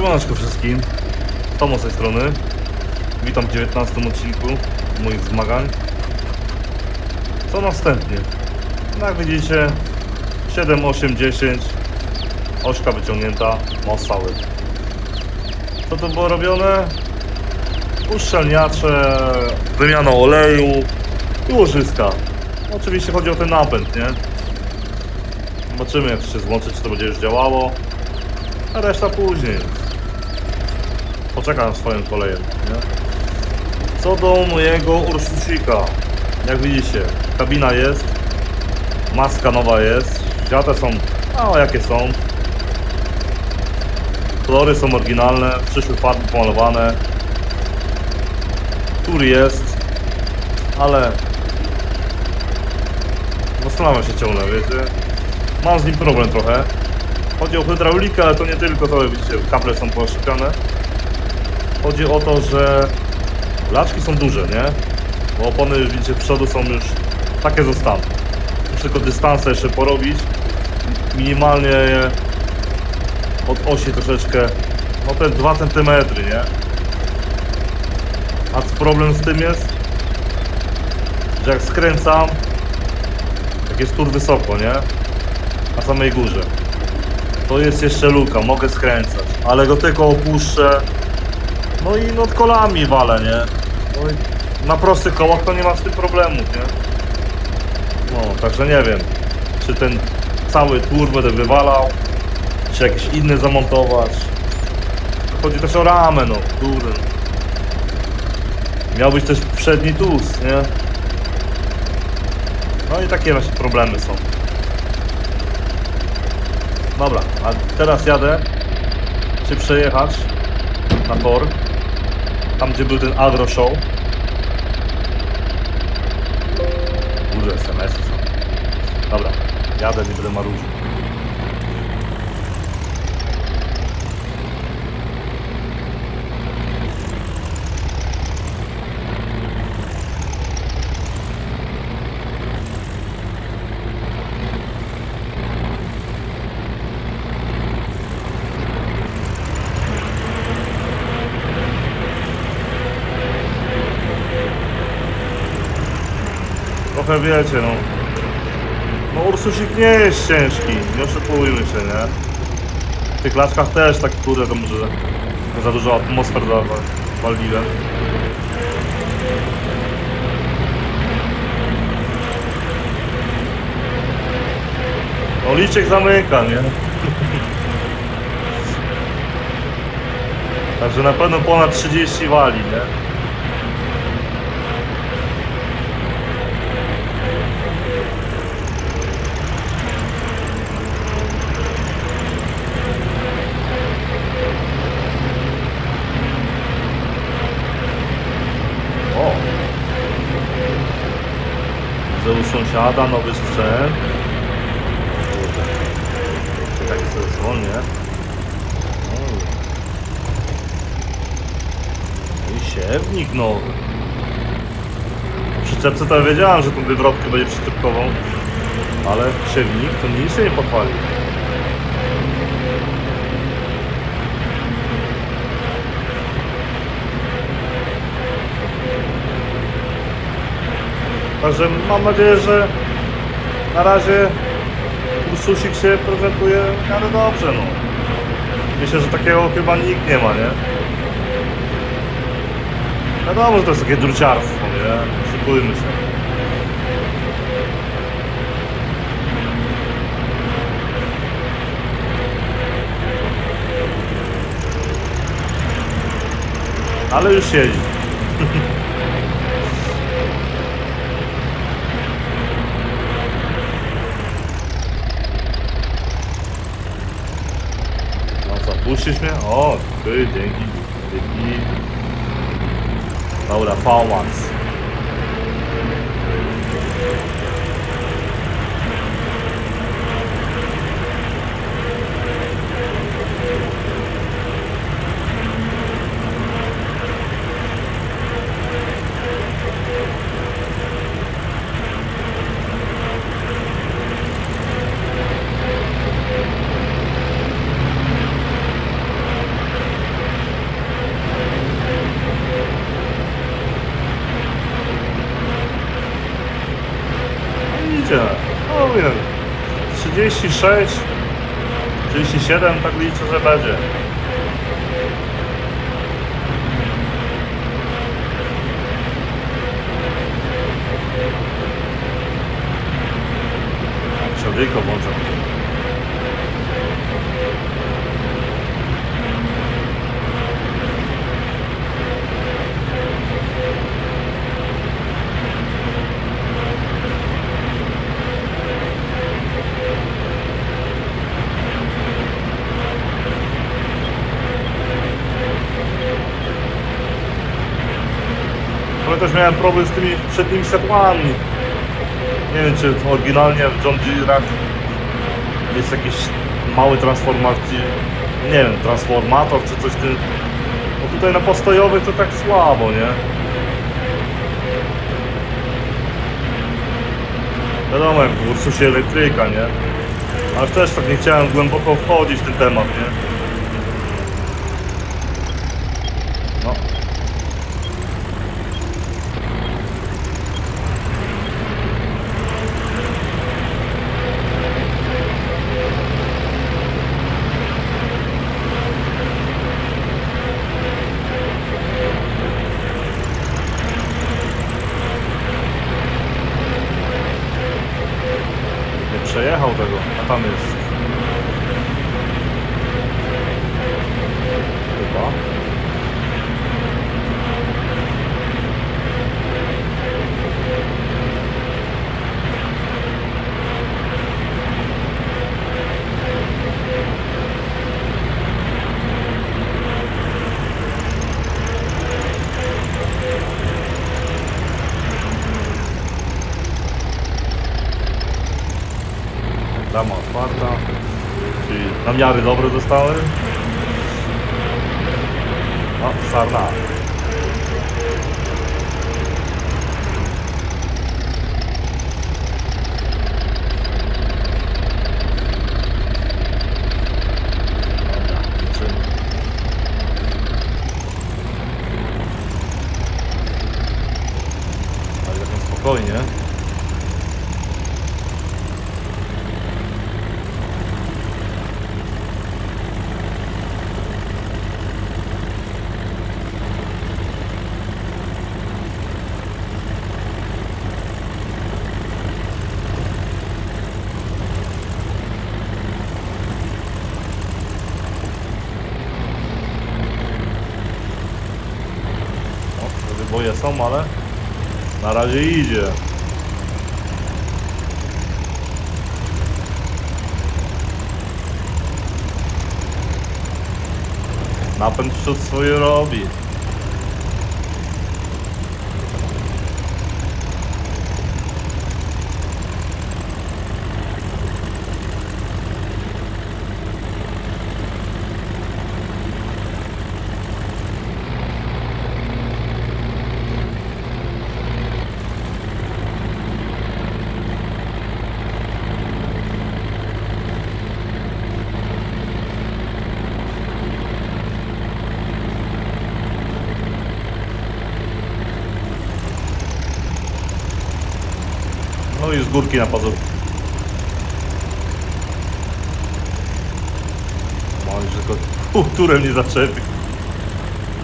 Siemaneczko wszystkim, Tomo z tej strony. Witam w 19 odcinku moich zmagań. Co następnie? No jak widzicie, 7, 8, 10, ośka wyciągnięta, most cały. Co to było robione? Uszczelniacze, wymiana oleju i łożyska. Oczywiście chodzi o ten napęd, nie? Zobaczymy jak się złączy, czy to będzie już działało. A reszta później. Poczekam swoim kolejem, nie? Co do mojego Ursusika. Jak widzicie, kabina jest. Maska nowa jest. Świate są, no jakie są. Kolory są oryginalne, przyszły farby pomalowane. Tur jest, ale zastanawiam się ciągle, wiecie. Mam z nim problem trochę. Chodzi o hydraulikę, ale to nie tylko to, widzicie, kable są poszczepane. Chodzi o to, że laczki są duże, nie? Bo opony, widzicie, przodu są już takie zostaną. Muszę tylko dystanse jeszcze porobić. Minimalnie od osi troszeczkę, no te 2 cm, nie? A problem z tym jest, że jak skręcam, jak jest tur wysoko, nie? Na samej górze. To jest jeszcze luka, mogę skręcać, ale go tylko opuszczę. No i nad kolami walę, nie? No i na prostych kołach to nie ma z tym problemów, nie? No, także nie wiem, czy ten cały tur będę wywalał, czy jakiś inny zamontować. Chodzi też o ramę, no, kurde. Miał być też przedni tuz, nie? No i takie właśnie problemy są. Dobra, a teraz jadę się przejechać na tor. Tam gdzie był ten agro show. Kurde, SMS-y są. Dobra, jadę, nie będę marudził. Trochę wiecie, no. No Ursusik nie jest ciężki, nie oszukujmy się, nie? W tych laczkach też tak kurde to może za dużo atmosfer zawaliłem. No liczek zamyka, nie? Także na pewno ponad 30 wali, nie? O! Sąsiada nowy sprzęt. Kurde. Tak sobie zwolnię. O. I siewnik nowy. Przyczepce to ja wiedziałem, że tą wywrotkę będzie przyczepkową. Ale siewnik to nic się nie pochwali. Także mam nadzieję, że na razie Ursusik się prezentuje miarę dobrze, no. Myślę, że takiego chyba nikt nie ma, nie? Wiadomo, że to jest takie druciarstwo, nie? Szykujmy się. Ale już siedzi. No puścisz mnie? O, ty, dzięki. Dzięki. Dobra, V-Max. 36, 37, tak liczę, że będzie. Przewyko włączam. Też miałem problem z tymi przednimi światłami. Nie wiem, czy oryginalnie w John Deere'ach jest jakiś mały transformacji, nie wiem, transformator czy coś w tym. Bo tutaj na postojowych to tak słabo, nie? Wiadomo, jak w Ursusie elektryka, nie? Ale też tak nie chciałem głęboko wchodzić w ten temat, nie? Promise. Namiary dobre dostały. O, sarna. Spokojnie. O, wyboje są, ale na razie idzie. Napęd przód swoje robi. No i z górki na pazur. Mam już tylko półturem nie zaczepi.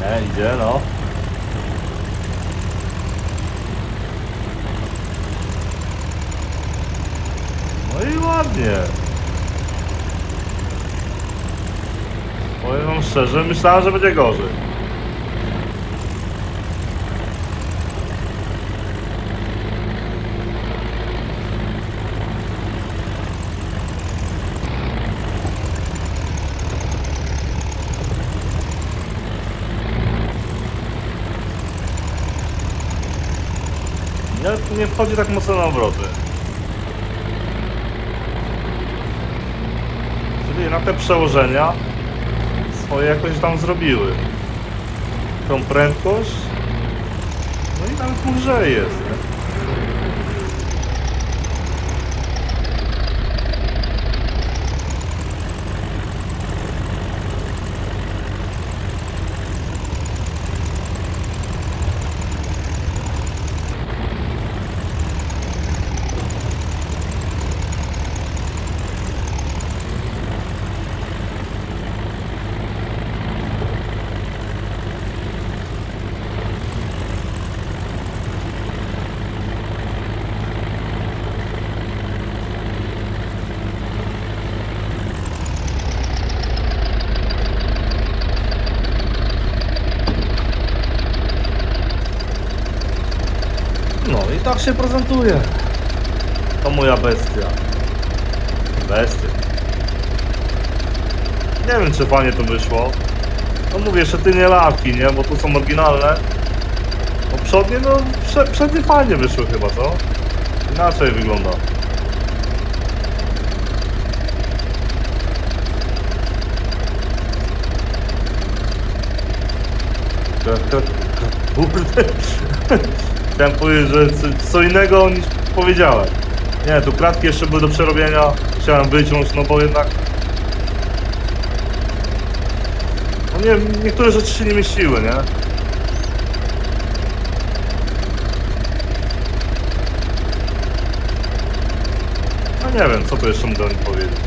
Nie, idzie no. No i ładnie. Powiem wam szczerze, myślałem, że będzie gorzej. Nie, nie wchodzi tak mocno na obroty. Czyli na te przełożenia swoje jakoś tam zrobiły. Tą prędkość. No i nawet lżej jest. Nie? Tak się prezentuje. To moja bestia. Bestia. Nie wiem, czy fajnie to wyszło. No mówię, jeszcze ty nie lawki, nie? Bo tu są oryginalne. No przodnie, no prze, przednie fajnie wyszły chyba, co? Inaczej wygląda. Kurde. Chciałem powiedzieć, że co- innego niż powiedziałem. Nie, tu kratki jeszcze były do przerobienia. Chciałem wyciąć, no bo jednak... No nie, niektóre rzeczy się nie mieściły, nie? No nie wiem, co tu jeszcze mogę powiedzieć.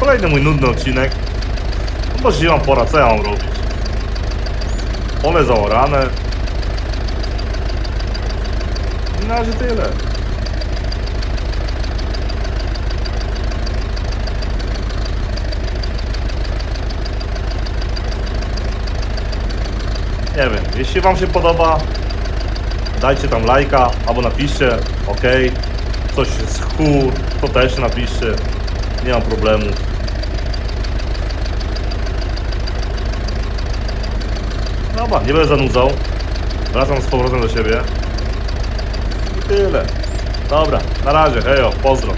Kolejny mój nudny odcinek. No bo zima pora, co ja mam robić? Pole zaorane. I na razie tyle. Nie wiem, jeśli wam się podoba, dajcie tam lajka, albo napiszcie, ok, coś jest chór, to też napiszcie, nie mam problemu. Dobra, nie będę zanudzał. Wracam z powrotem do siebie. I tyle. Dobra, na razie, hejo, pozdro.